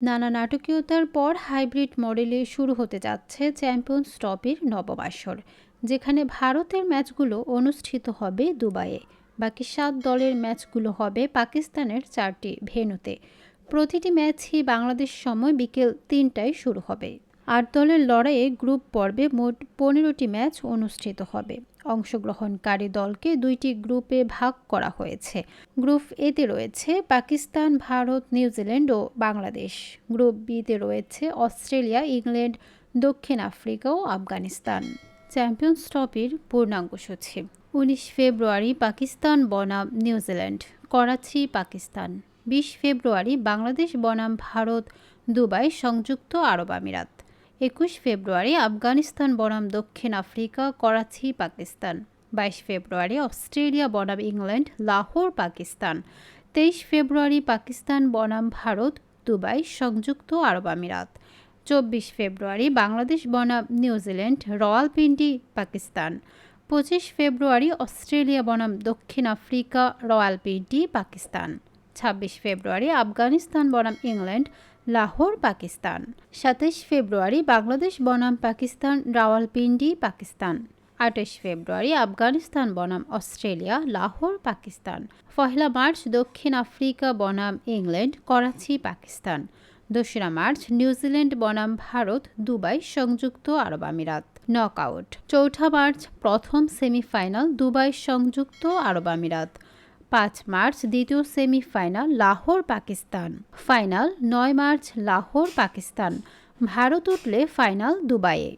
নানা নাটকীয়তার পর হাইব্রিড মডেলে শুরু হতে যাচ্ছে চ্যাম্পিয়ন্স ট্রফির নববাসর যেখানে ভারতের ম্যাচগুলো অনুষ্ঠিত হবে দুবাইয়ে। বাকি সাত দলের ম্যাচগুলো হবে পাকিস্তানের চারটি ভেনুতে প্রতিটি ম্যাচই বাংলাদেশ সময় বিকেল তিনটায় শুরু হবে। আট দলের লড়াইয়ে গ্রুপ পর্বে মোট পনেরোটি ম্যাচ অনুষ্ঠিত হবে। অংশগ্রহণকারী দলকে দুইটি গ্রুপে ভাগ করা হয়েছে। গ্রুপ এতে রয়েছে পাকিস্তান, ভারত নিউজিল্যান্ড ও বাংলাদেশ। গ্রুপ বিতে রয়েছে অস্ট্রেলিয়া, ইংল্যান্ড, দক্ষিণ আফ্রিকা ও আফগানিস্তান। চ্যাম্পিয়ন্স ট্রফির পূর্ণাঙ্গ সূচি। উনিশ ফেব্রুয়ারি পাকিস্তান, বনাম নিউজিল্যান্ড করাচি, পাকিস্তান। বিশ ফেব্রুয়ারি বাংলাদেশ, বনাম, ভারত, দুবাই, সংযুক্ত আরব আমিরাত। একুশ ফেব্রুয়ারি আফগানিস্তান বনাম দক্ষিণ আফ্রিকা, করাচি, পাকিস্তান। বাইশ ফেব্রুয়ারি অস্ট্রেলিয়া বনাম ইংল্যান্ড, লাহোর, পাকিস্তান। তেইশ ফেব্রুয়ারি পাকিস্তান বনাম ভারত, দুবাই, সংযুক্ত আরব আমিরাত। চব্বিশ ফেব্রুয়ারি বাংলাদেশ বনাম নিউজিল্যান্ড রয়ালপিন্ডি পাকিস্তান। পঁচিশ ফেব্রুয়ারি অস্ট্রেলিয়া বনাম দক্ষিণ আফ্রিকা রয়ালপিন্ডি পাকিস্তান। ছাব্বিশ ফেব্রুয়ারি আফগানিস্তান বনাম ইংল্যান্ড লাহোর, পাকিস্তান। সাতাইশ ফেব্রুয়ারি, বাংলাদেশ, বনাম, পাকিস্তান, রাওয়ালপিন্ডি, পাকিস্তান। আঠাশ ফেব্রুয়ারি, আফগানিস্তান, বনাম, অস্ট্রেলিয়া, লাহোর, পাকিস্তান। পহেলা মার্চ, দক্ষিণ আফ্রিকা, বনাম, ইংল্যান্ড, করাচি, পাকিস্তান। দোসরা মার্চ নিউজিল্যান্ড বনাম, ভারত, দুবাই, সংযুক্ত আরব আমিরাত। নকআউট চৌঠা মার্চ, প্রথম সেমিফাইনাল, দুবাই, সংযুক্ত আরব আমিরাত। পাঁচ মার্চ দ্বিতীয় সেমিফাইনাল লাহোর পাকিস্তান। ফাইনাল নয় মার্চ লাহোর পাকিস্তান। ভারত উঠলে ফাইনাল দুবাইয়ে।